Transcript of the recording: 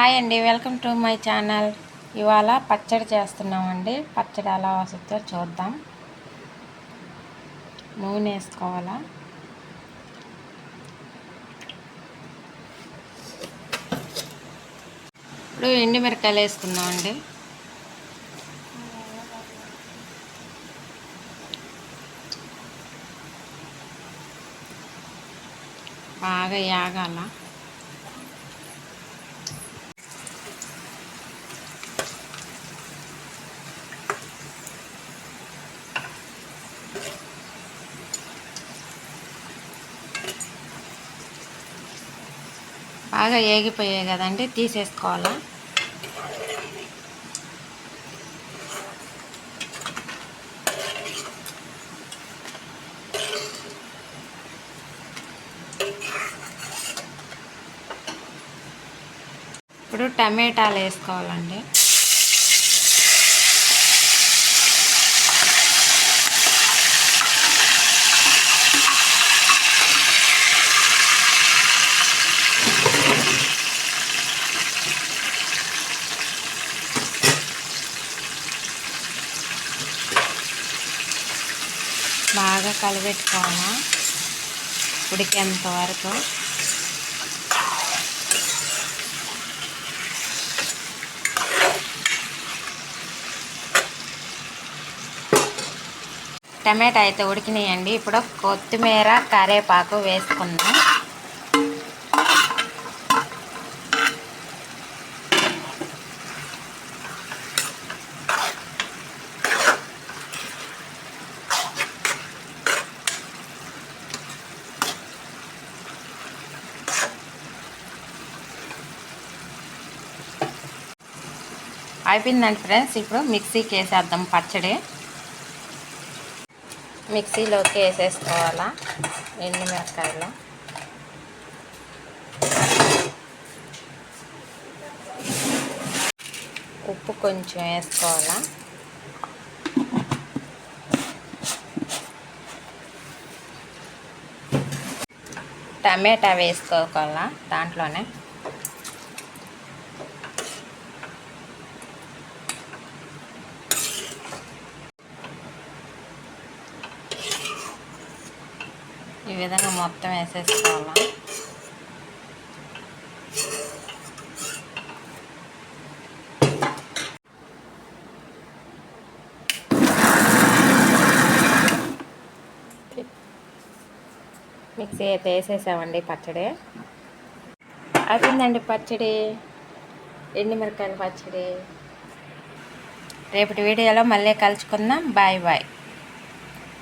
Hi అండి welcome to my channel. ఇవాళ పచ్చడి చేస్తున్నామండి. పచ్చడి ఎలా వస్తుందో చూద్దాం. నూనె వేసుకోవాలా? ఇప్పుడు ఎండుమిరకాయలు వేసుకుందామండి. బాగా యాగాల. బాగా ఏగిపోయాయి కదండి తీసేసుకోవాలా? ఇప్పుడు టమాటాలు వేసుకోవాలండి. బాగా కలిపెట్టుకోవాలా ఉడికేంత వరకు టమాటా అయితే ఉడికినాయండి. ఇప్పుడు కొత్తిమీర కరివేపాకు వేసుకుందాం. అయిపోయిందండి ఫ్రెండ్స్. ఇప్పుడు మిక్సీకి వేసేద్దాం పచ్చడి. మిక్సీలోకి వేసేసుకోవాలా ఎండు మిరకాయలు ఉప్పు కొంచెం వేసుకోవాలా? టమాటా వేసుకోవాలా దాంట్లోనే? ఈ విధంగా మొత్తం వేసేసుకోవాలా? మిక్సీ అయితే వేసేసామండి పచ్చడి. అయిపోయిందండి పచ్చడి. ఎండుమిరకాయల పచ్చడి. రేపటి వీడియోలో మళ్ళీ కలుసుకుందాం. Bye bye.